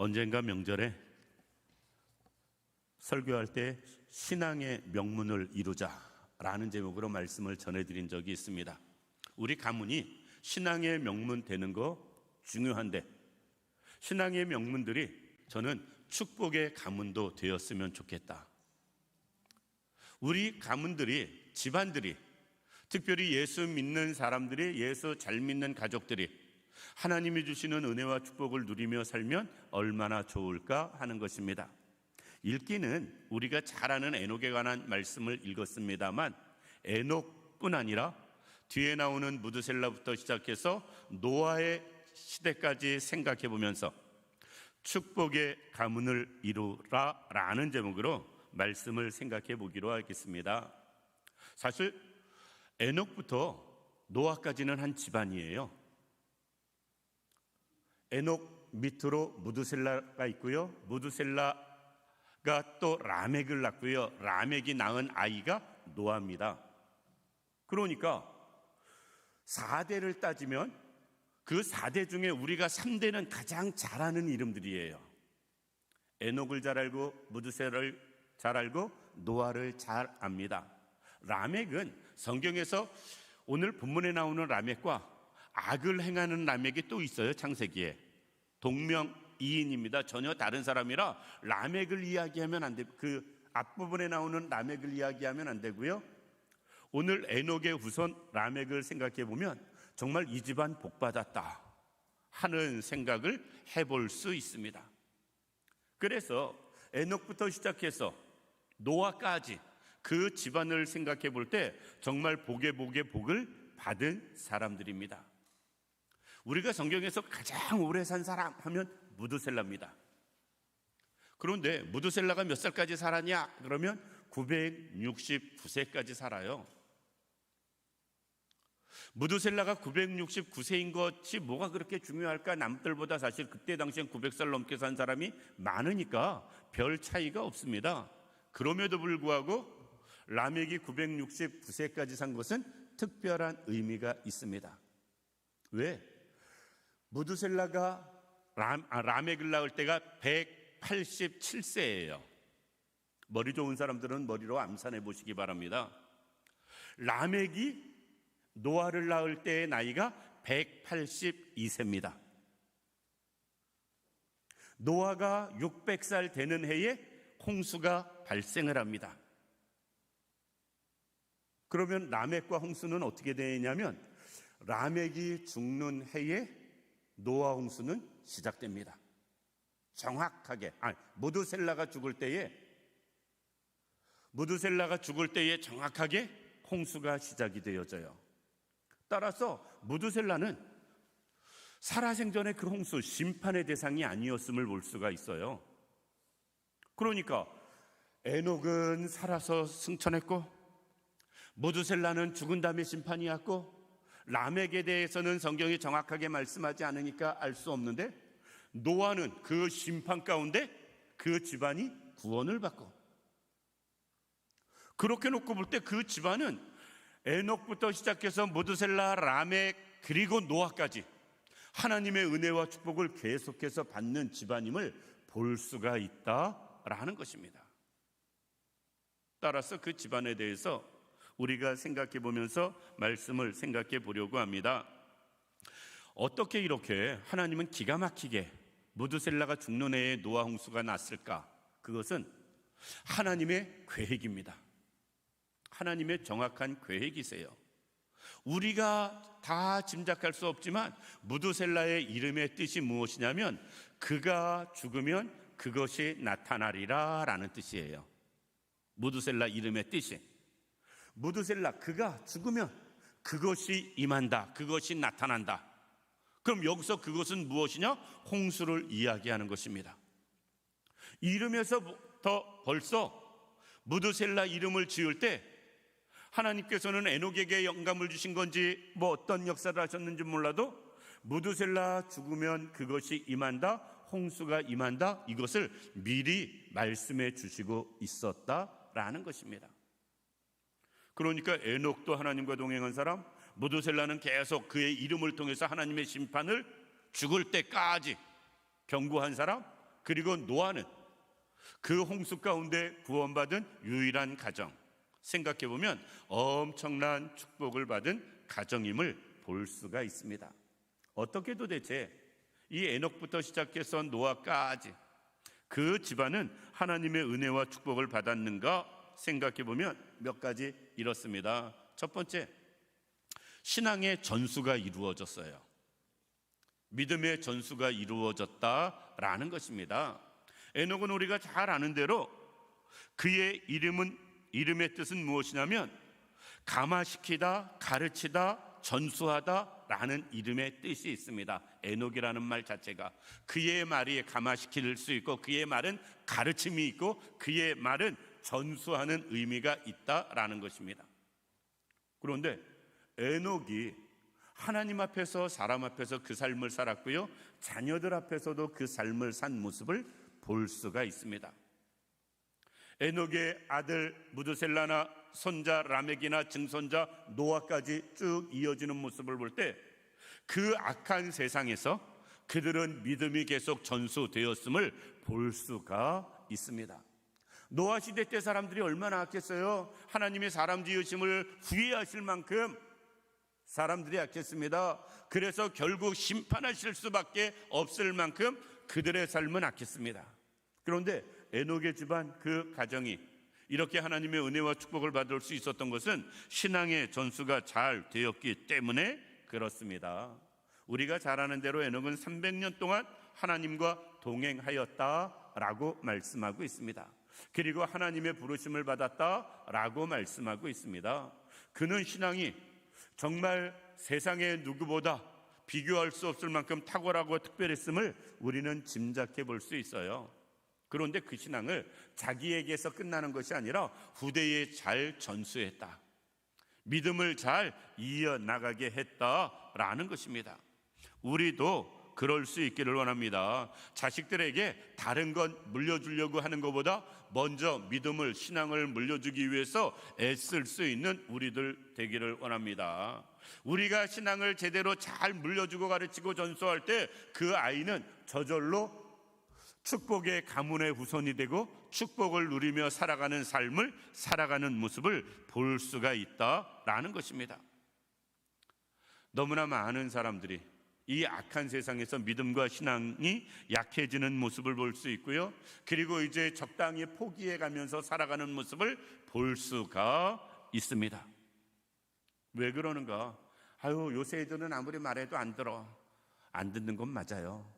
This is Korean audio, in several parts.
언젠가 명절에 설교할 때 신앙의 명문을 이루자라는 제목으로 말씀을 전해드린 적이 있습니다. 우리 가문이 신앙의 명문 되는 거 중요한데 신앙의 명문들이 저는 축복의 가문도 되었으면 좋겠다. 우리 가문들이 집안들이 특별히 예수 믿는 사람들이 예수 잘 믿는 가족들이 하나님이 주시는 은혜와 축복을 누리며 살면 얼마나 좋을까 하는 것입니다. 읽기는 우리가 잘 아는 에녹에 관한 말씀을 읽었습니다만 에녹뿐 아니라 뒤에 나오는 무드셀라부터 시작해서 노아의 시대까지 생각해 보면서 축복의 가문을 이루라 라는 제목으로 말씀을 생각해 보기로 하겠습니다. 사실 에녹부터 노아까지는 한 집안이에요. 에녹 밑으로 무드셀라가 있고요. 무드셀라가 또 라멕을 낳고요. 라멕이 낳은 아이가 노아입니다. 그러니까 4대를 따지면 그 4대 중에 우리가 3대는 가장 잘하는 이름들이에요. 에녹을 잘 알고 무드셀을 잘 알고 노아를 잘 압니다. 라멕은 성경에서 오늘 본문에 나오는 라멕과 악을 행하는 라멕이 또 있어요. 창세기에. 동명이인입니다. 전혀 다른 사람이라 라멕을 이야기하면 안 돼. 그 앞부분에 나오는 라멕을 이야기하면 안 되고요. 오늘 에녹의 후손 라멕을 생각해 보면 정말 이 집안 복 받았다 하는 생각을 해볼 수 있습니다. 그래서 에녹부터 시작해서 노아까지 그 집안을 생각해 볼 때 정말 복의 복의 복을 받은 사람들입니다. 우리가 성경에서 가장 오래 산 사람 하면 무드셀라입니다. 그런데 무드셀라가 몇 살까지 살았냐? 그러면 969세까지 살아요. 무드셀라가 969세인 것이 뭐가 그렇게 중요할까? 남들보다 사실 그때 당시엔 900살 넘게 산 사람이 많으니까 별 차이가 없습니다. 그럼에도 불구하고 라멕이 969세까지 산 것은 특별한 의미가 있습니다. 왜? 무드셀라가 람, 아, 라멕을 낳을 때가 187세예요. 머리 좋은 사람들은 머리로 암산해 보시기 바랍니다. 라멕이 노아를 낳을 때의 나이가 182세입니다. 노아가 600살 되는 해에 홍수가 발생을 합니다. 그러면 라멕과 홍수는 어떻게 되냐면 라멕이 죽는 해에 노아 홍수는 시작됩니다. 정확하게 아 무드셀라가 죽을 때에 무드셀라가 죽을 때에 정확하게 홍수가 시작이 되어져요. 따라서 무드셀라는 살아생전의 그 홍수 심판의 대상이 아니었음을 볼 수가 있어요. 그러니까 에녹은 살아서 승천했고 무드셀라는 죽은 다음에 심판이었고 라멕에 대해서는 성경이 정확하게 말씀하지 않으니까 알 수 없는데 노아는 그 심판 가운데 그 집안이 구원을 받고 그렇게 놓고 볼 때 그 집안은 에녹부터 시작해서 모드셀라, 라멕 그리고 노아까지 하나님의 은혜와 축복을 계속해서 받는 집안임을 볼 수가 있다라는 것입니다. 따라서 그 집안에 대해서 우리가 생각해 보면서 말씀을 생각해 보려고 합니다. 어떻게 이렇게 하나님은 기가 막히게 무드셀라가 죽는 해에 노아 홍수가 났을까? 그것은 하나님의 계획입니다. 하나님의 정확한 계획이세요. 우리가 다 짐작할 수 없지만 무드셀라의 이름의 뜻이 무엇이냐면 그가 죽으면 그것이 나타나리라 라는 뜻이에요. 무드셀라 이름의 뜻이 무드셀라 그가 죽으면 그것이 임한다. 그것이 나타난다. 그럼 여기서 그것은 무엇이냐? 홍수를 이야기하는 것입니다. 이름에서부터 벌써 무드셀라 이름을 지을 때 하나님께서는 에녹에게 영감을 주신 건지 뭐 어떤 역사를 하셨는지 몰라도 무드셀라 죽으면 그것이 임한다, 홍수가 임한다, 이것을 미리 말씀해 주시고 있었다라는 것입니다. 그러니까 에녹도 하나님과 동행한 사람, 무드셀라는 계속 그의 이름을 통해서 하나님의 심판을 죽을 때까지 경고한 사람, 그리고 노아는 그 홍수 가운데 구원받은 유일한 가정. 생각해 보면 엄청난 축복을 받은 가정임을 볼 수가 있습니다. 어떻게 도대체 이 에녹부터 시작해서 노아까지 그 집안은 하나님의 은혜와 축복을 받았는가 생각해 보면 몇 가지 이렇습니다. 첫 번째, 신앙의 전수가 이루어졌어요. 믿음의 전수가 이루어졌다라는 것입니다. 에녹은 우리가 잘 아는 대로 그의 이름은 이름의 뜻은 무엇이냐면 감화시키다, 가르치다, 전수하다라는 이름의 뜻이 있습니다. 에녹이라는 말 자체가 그의 말이 감화시킬 수 있고 그의 말은 가르침이 있고 그의 말은 전수하는 의미가 있다라는 것입니다. 그런데 에녹이 하나님 앞에서 사람 앞에서 그 삶을 살았고요. 자녀들 앞에서도 그 삶을 산 모습을 볼 수가 있습니다. 에녹의 아들 무드셀라나 손자 라멕이나 증손자 노아까지 쭉 이어지는 모습을 볼 때 그 악한 세상에서 그들은 믿음이 계속 전수되었음을 볼 수가 있습니다. 노아 시대 때 사람들이 얼마나 악했어요? 하나님의 사람 지으심을 후회하실 만큼 사람들이 악했습니다. 그래서 결국 심판하실 수밖에 없을 만큼 그들의 삶은 악했습니다. 그런데 에녹의 집안 그 가정이 이렇게 하나님의 은혜와 축복을 받을 수 있었던 것은 신앙의 전수가 잘 되었기 때문에 그렇습니다. 우리가 잘 아는 대로 에녹은 300년 동안 하나님과 동행하였다라고 말씀하고 있습니다. 그리고 하나님의 부르심을 받았다라고 말씀하고 있습니다. 그는 신앙이 정말 세상의 누구보다 비교할 수 없을 만큼 탁월하고 특별했음을 우리는 짐작해 볼 수 있어요. 그런데 그 신앙을 자기에게서 끝나는 것이 아니라 후대에 잘 전수했다. 믿음을 잘 이어나가게 했다라는 것입니다. 우리도 그럴 수 있기를 원합니다. 자식들에게 다른 건 물려주려고 하는 것보다 먼저 믿음을, 신앙을 물려주기 위해서 애쓸 수 있는 우리들 되기를 원합니다. 우리가 신앙을 제대로 잘 물려주고 가르치고 전수할 때 그 아이는 저절로 축복의 가문의 후손이 되고 축복을 누리며 살아가는 삶을 살아가는 모습을 볼 수가 있다라는 것입니다. 너무나 많은 사람들이 이 악한 세상에서 믿음과 신앙이 약해지는 모습을 볼 수 있고요. 그리고 이제 적당히 포기해 가면서 살아가는 모습을 볼 수가 있습니다. 왜 그러는가? 아유, 요새 애들은 아무리 말해도 안 들어. 안 듣는 건 맞아요.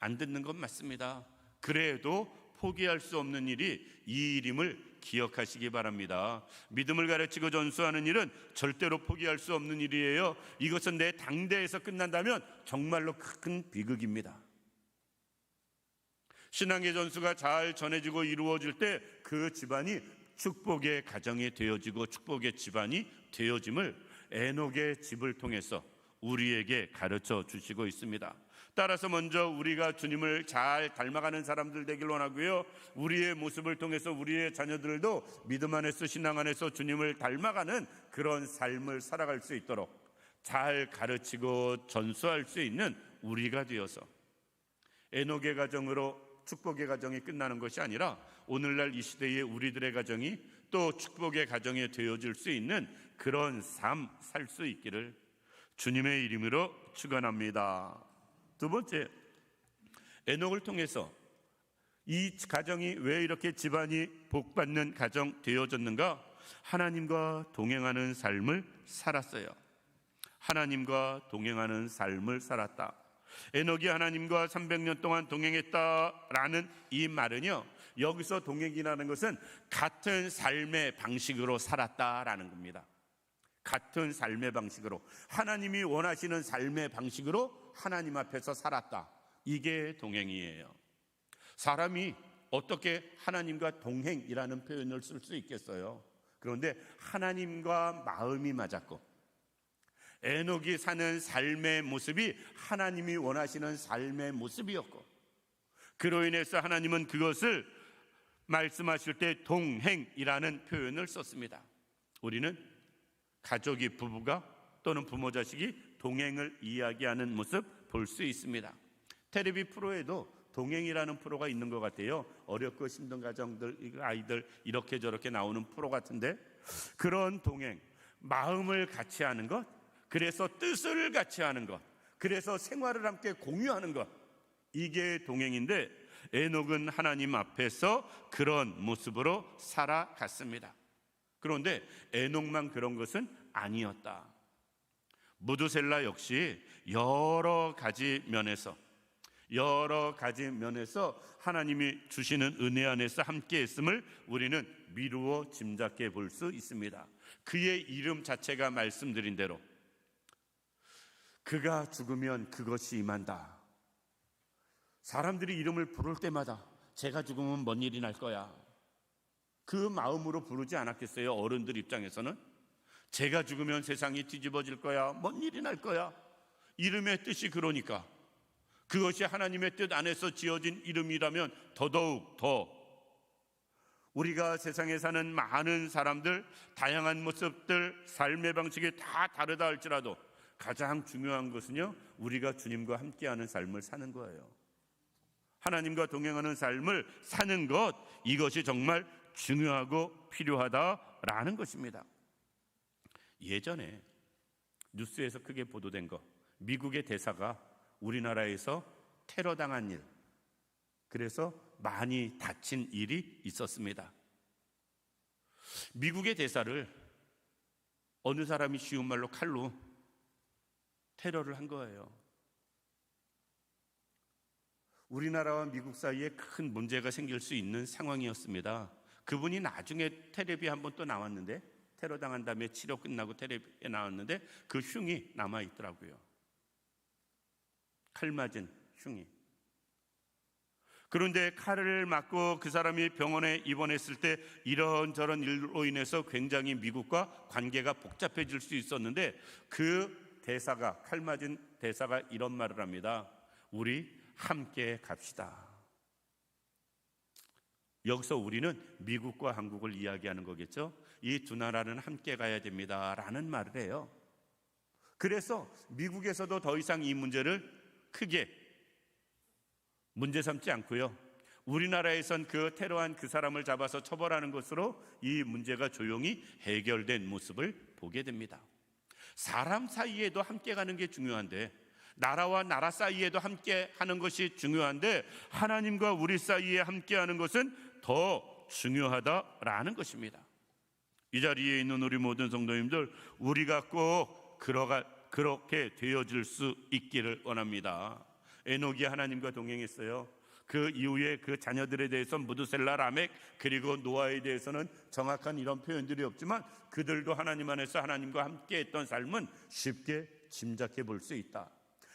안 듣는 건 맞습니다. 그래도 포기할 수 없는 일이 이 일임을 기억하시기 바랍니다. 믿음을 가르치고 전수하는 일은 절대로 포기할 수 없는 일이에요. 이것은 내 당대에서 끝난다면 정말로 큰 비극입니다. 신앙의 전수가 잘 전해지고 이루어질 때 그 집안이 축복의 가정이 되어지고 축복의 집안이 되어짐을 에녹의 집을 통해서 우리에게 가르쳐 주시고 있습니다. 따라서 먼저 우리가 주님을 잘 닮아가는 사람들 되길 원하고요. 우리의 모습을 통해서 우리의 자녀들도 믿음 안에서 신앙 안에서 주님을 닮아가는 그런 삶을 살아갈 수 있도록 잘 가르치고 전수할 수 있는 우리가 되어서 에녹의 가정으로 축복의 가정이 끝나는 것이 아니라 오늘날 이 시대의 우리들의 가정이 또 축복의 가정이 되어질 수 있는 그런 삶 살 수 있기를 주님의 이름으로 축원합니다. 두 번째 에녹을 통해서 이 가정이 왜 이렇게 집안이 복받는 가정 되어졌는가? 하나님과 동행하는 삶을 살았어요. 하나님과 동행하는 삶을 살았다. 에녹이 하나님과 300년 동안 동행했다라는 이 말은요. 여기서 동행이라는 것은 같은 삶의 방식으로 살았다라는 겁니다. 같은 삶의 방식으로 하나님이 원하시는 삶의 방식으로 하나님 앞에서 살았다. 이게 동행이에요. 사람이 어떻게 하나님과 동행이라는 표현을 쓸 수 있겠어요? 그런데 하나님과 마음이 맞았고 에녹이 사는 삶의 모습이 하나님이 원하시는 삶의 모습이었고 그로 인해서 하나님은 그것을 말씀하실 때 동행이라는 표현을 썼습니다. 우리는 가족이 부부가 또는 부모 자식이 동행을 이야기하는 모습 볼 수 있습니다. 테레비 프로에도 동행이라는 프로가 있는 것 같아요. 어렵고 힘든 가정들 이 아이들 이렇게 저렇게 나오는 프로 같은데 그런 동행, 마음을 같이 하는 것, 그래서 뜻을 같이 하는 것, 그래서 생활을 함께 공유하는 것 이게 동행인데 에녹은 하나님 앞에서 그런 모습으로 살아갔습니다. 그런데 에녹만 그런 것은 아니었다. 무드셀라 역시 여러 가지 면에서 여러 가지 면에서 하나님이 주시는 은혜 안에서 함께 했음을 우리는 미루어 짐작해 볼 수 있습니다. 그의 이름 자체가 말씀드린 대로 그가 죽으면 그것이 임한다. 사람들이 이름을 부를 때마다 제가 죽으면 뭔 일이 날 거야. 그 마음으로 부르지 않았겠어요? 어른들 입장에서는 제가 죽으면 세상이 뒤집어질 거야. 뭔 일이 날 거야. 이름의 뜻이 그러니까 그것이 하나님의 뜻 안에서 지어진 이름이라면 더더욱 더 우리가 세상에 사는 많은 사람들, 다양한 모습들, 삶의 방식이 다 다르다 할지라도 가장 중요한 것은요, 우리가 주님과 함께하는 삶을 사는 거예요. 하나님과 동행하는 삶을 사는 것, 이것이 정말 중요하고 필요하다라는 것입니다. 예전에 뉴스에서 크게 보도된 거, 미국의 대사가 우리나라에서 테러 당한 일, 그래서 많이 다친 일이 있었습니다. 미국의 대사를 어느 사람이 쉬운 말로 칼로 테러를 한 거예요. 우리나라와 미국 사이에 큰 문제가 생길 수 있는 상황이었습니다. 그분이 나중에 테레비 한번 또 나왔는데 테러 당한 다음에 치료 끝나고 테레비에 나왔는데 그 흉이 남아 있더라고요. 칼 맞은 흉이. 그런데 칼을 맞고 그 사람이 병원에 입원했을 때 이런저런 일로 인해서 굉장히 미국과 관계가 복잡해질 수 있었는데 그 대사가 칼 맞은 대사가 이런 말을 합니다. 우리 함께 갑시다. 여기서 우리는 미국과 한국을 이야기하는 거겠죠. 이 두 나라는 함께 가야 됩니다라는 말을 해요. 그래서 미국에서도 더 이상 이 문제를 크게 문제 삼지 않고요. 우리나라에선 그 테러한 그 사람을 잡아서 처벌하는 것으로 이 문제가 조용히 해결된 모습을 보게 됩니다. 사람 사이에도 함께 가는 게 중요한데 나라와 나라 사이에도 함께 하는 것이 중요한데 하나님과 우리 사이에 함께 하는 것은 더 중요하다라는 것입니다. 이 자리에 있는 우리 모든 성도님들 우리가 꼭 그러가, 그렇게 되어질 수 있기를 원합니다. 에녹이 하나님과 동행했어요. 그 이후에 그 자녀들에 대해서 무드셀라 라멕 그리고 노아에 대해서는 정확한 이런 표현들이 없지만 그들도 하나님 안에서 하나님과 함께 했던 삶은 쉽게 짐작해 볼 수 있다.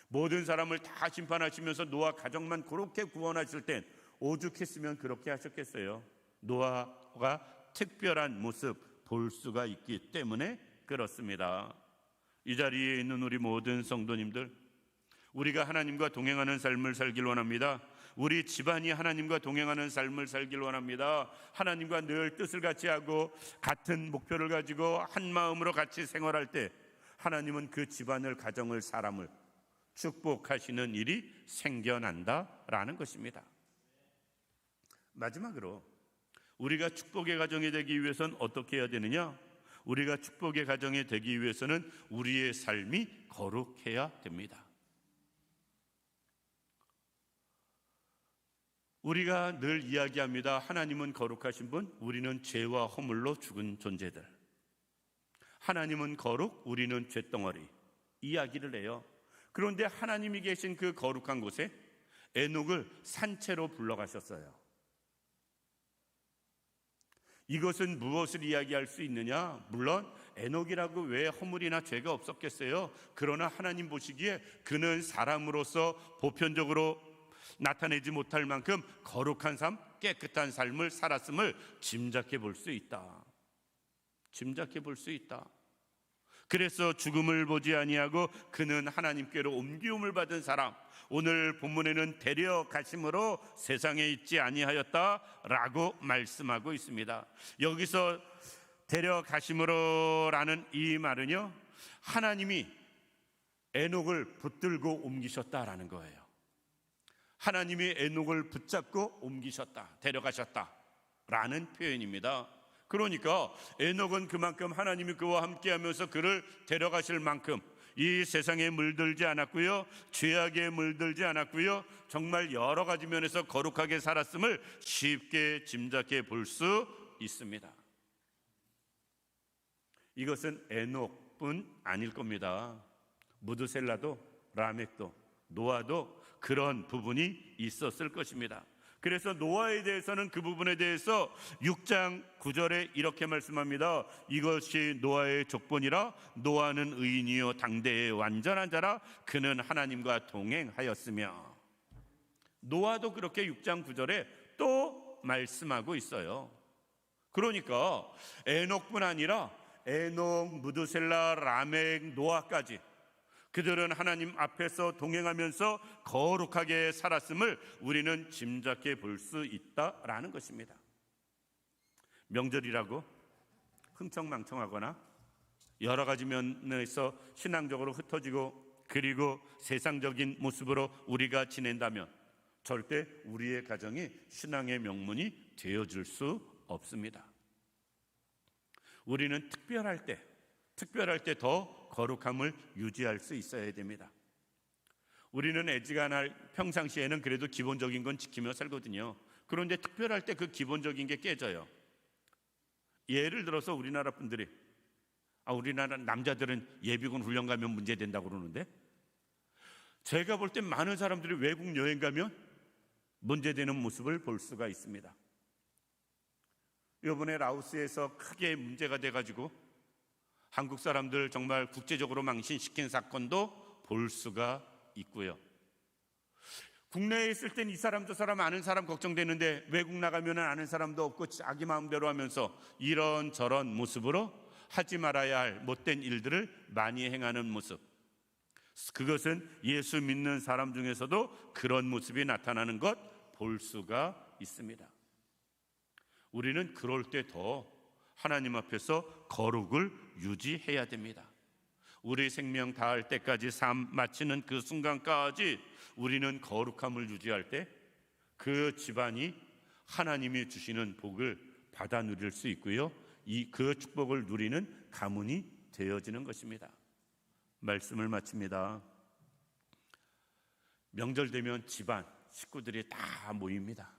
모든 사람을 다 심판하시면서 노아 가정만 그렇게 구원하실 땐 오죽했으면 그렇게 하셨겠어요. 노아가 특별한 모습 볼 수가 있기 때문에 그렇습니다. 이 자리에 있는 우리 모든 성도님들, 우리가 하나님과 동행하는 삶을 살길 원합니다. 우리 집안이 하나님과 동행하는 삶을 살길 원합니다. 하나님과 늘 뜻을 같이 하고 같은 목표를 가지고 한 마음으로 같이 생활할 때 하나님은 그 집안을, 가정을, 사람을 축복하시는 일이 생겨난다라는 것입니다. 마지막으로 우리가 축복의 가정이 되기 위해서는 어떻게 해야 되느냐? 우리가 축복의 가정이 되기 위해서는 우리의 삶이 거룩해야 됩니다. 우리가 늘 이야기합니다. 하나님은 거룩하신 분, 우리는 죄와 허물로 죽은 존재들. 하나님은 거룩, 우리는 죄덩어리. 이야기를 해요. 그런데 하나님이 계신 그 거룩한 곳에 에녹을 산채로 불러가셨어요. 이것은 무엇을 이야기할 수 있느냐? 물론 에녹이라고 왜 허물이나 죄가 없었겠어요? 그러나 하나님 보시기에 그는 사람으로서 보편적으로 나타내지 못할 만큼 거룩한 삶, 깨끗한 삶을 살았음을 짐작해 볼 수 있다. 짐작해 볼 수 있다. 그래서 죽음을 보지 아니하고 그는 하나님께로 옮기움을 받은 사람. 오늘 본문에는 데려가심으로 세상에 있지 아니하였다라고 말씀하고 있습니다. 여기서 데려가심으로라는 이 말은요. 하나님이 에녹을 붙들고 옮기셨다라는 거예요. 하나님이 에녹을 붙잡고 옮기셨다, 데려가셨다. 라는 표현입니다. 그러니까 에녹은 그만큼 하나님이 그와 함께 하면서 그를 데려가실 만큼 이 세상에 물들지 않았고요. 죄악에 물들지 않았고요. 정말 여러 가지 면에서 거룩하게 살았음을 쉽게 짐작해 볼 수 있습니다. 이것은 에녹뿐 아닐 겁니다. 무드셀라도 라멕도 노아도 그런 부분이 있었을 것입니다. 그래서 노아에 대해서는 그 부분에 대해서 6장 9절에 이렇게 말씀합니다. 이것이 노아의 족본이라 노아는 의인이요 당대의 완전한 자라 그는 하나님과 동행하였으며 노아도 그렇게 6장 9절에 또 말씀하고 있어요. 그러니까 에녹뿐 아니라 에녹, 무드셀라, 라멕, 노아까지 그들은 하나님 앞에서 동행하면서 거룩하게 살았음을 우리는 짐작해 볼 수 있다라는 것입니다. 명절이라고 흥청망청하거나 여러 가지 면에서 신앙적으로 흩어지고 그리고 세상적인 모습으로 우리가 지낸다면 절대 우리의 가정이 신앙의 명문이 되어줄 수 없습니다. 우리는 특별할 때, 특별할 때 더 거룩함을 유지할 수 있어야 됩니다. 우리는 애지간할 평상시에는 그래도 기본적인 건 지키며 살거든요. 그런데 특별할 때 그 기본적인 게 깨져요. 예를 들어서 우리나라 분들이 아 우리나라 남자들은 예비군 훈련 가면 문제 된다고 그러는데 제가 볼 때 많은 사람들이 외국 여행 가면 문제되는 모습을 볼 수가 있습니다. 이번에 라오스에서 크게 문제가 돼가지고 한국 사람들 정말 국제적으로 망신시킨 사건도 볼 수가 있고요. 국내에 있을 땐 이 사람 저 사람 아는 사람 걱정되는데 외국 나가면은 아는 사람도 없고 자기 마음대로 하면서 이런 저런 모습으로 하지 말아야 할 못된 일들을 많이 행하는 모습. 그것은 예수 믿는 사람 중에서도 그런 모습이 나타나는 것 볼 수가 있습니다. 우리는 그럴 때 더 하나님 앞에서 거룩을 유지해야 됩니다. 우리 생명 다할 때까지 삶 마치는 그 순간까지 우리는 거룩함을 유지할 때 그 집안이 하나님이 주시는 복을 받아 누릴 수 있고요. 이 그 축복을 누리는 가문이 되어지는 것입니다. 말씀을 마칩니다. 명절 되면 집안 식구들이 다 모입니다.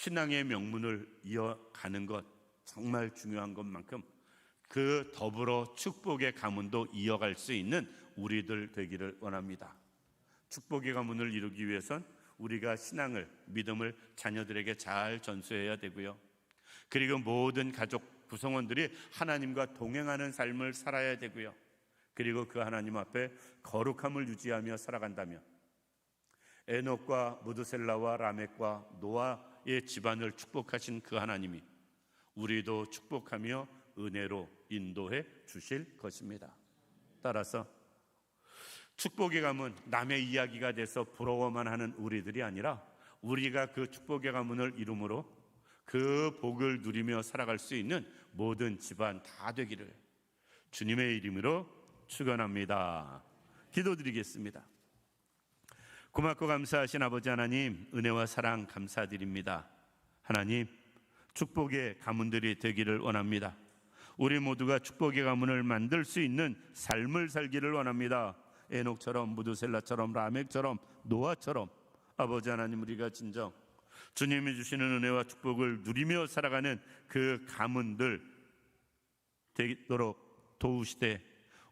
신앙의 명문을 이어가는 것 정말 중요한 것만큼 그 더불어 축복의 가문도 이어갈 수 있는 우리들 되기를 원합니다. 축복의 가문을 이루기 위해선 우리가 신앙을 믿음을 자녀들에게 잘 전수해야 되고요. 그리고 모든 가족 구성원들이 하나님과 동행하는 삶을 살아야 되고요. 그리고 그 하나님 앞에 거룩함을 유지하며 살아간다면 에녹과 무드셀라와 라멕과 노아 의 집안을 축복하신 그 하나님이 우리도 축복하며 은혜로 인도해 주실 것입니다. 따라서 축복의 가문 남의 이야기가 돼서 부러워만 하는 우리들이 아니라 우리가 그 축복의 가문을 이름으로 그 복을 누리며 살아갈 수 있는 모든 집안 다 되기를 주님의 이름으로 축원합니다. 기도드리겠습니다. 고맙고 감사하신 아버지 하나님 은혜와 사랑 감사드립니다. 하나님 축복의 가문들이 되기를 원합니다. 우리 모두가 축복의 가문을 만들 수 있는 삶을 살기를 원합니다. 에녹처럼 무드셀라처럼 라멕처럼 노아처럼 아버지 하나님 우리가 진정 주님이 주시는 은혜와 축복을 누리며 살아가는 그 가문들 되도록 도우시되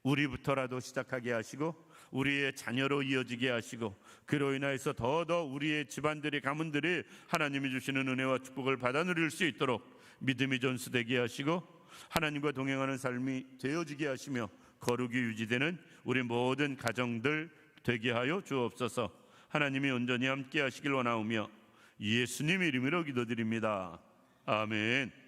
우리부터라도 시작하게 하시고 우리의 자녀로 이어지게 하시고 그로 인하여서 더더 우리의 집안들의 가문들이 하나님이 주시는 은혜와 축복을 받아 누릴 수 있도록 믿음이 전수되게 하시고 하나님과 동행하는 삶이 되어지게 하시며 거룩이 유지되는 우리 모든 가정들 되게 하여 주옵소서. 하나님이 온전히 함께 하시길 원하오며 예수님 이름으로 기도드립니다. 아멘.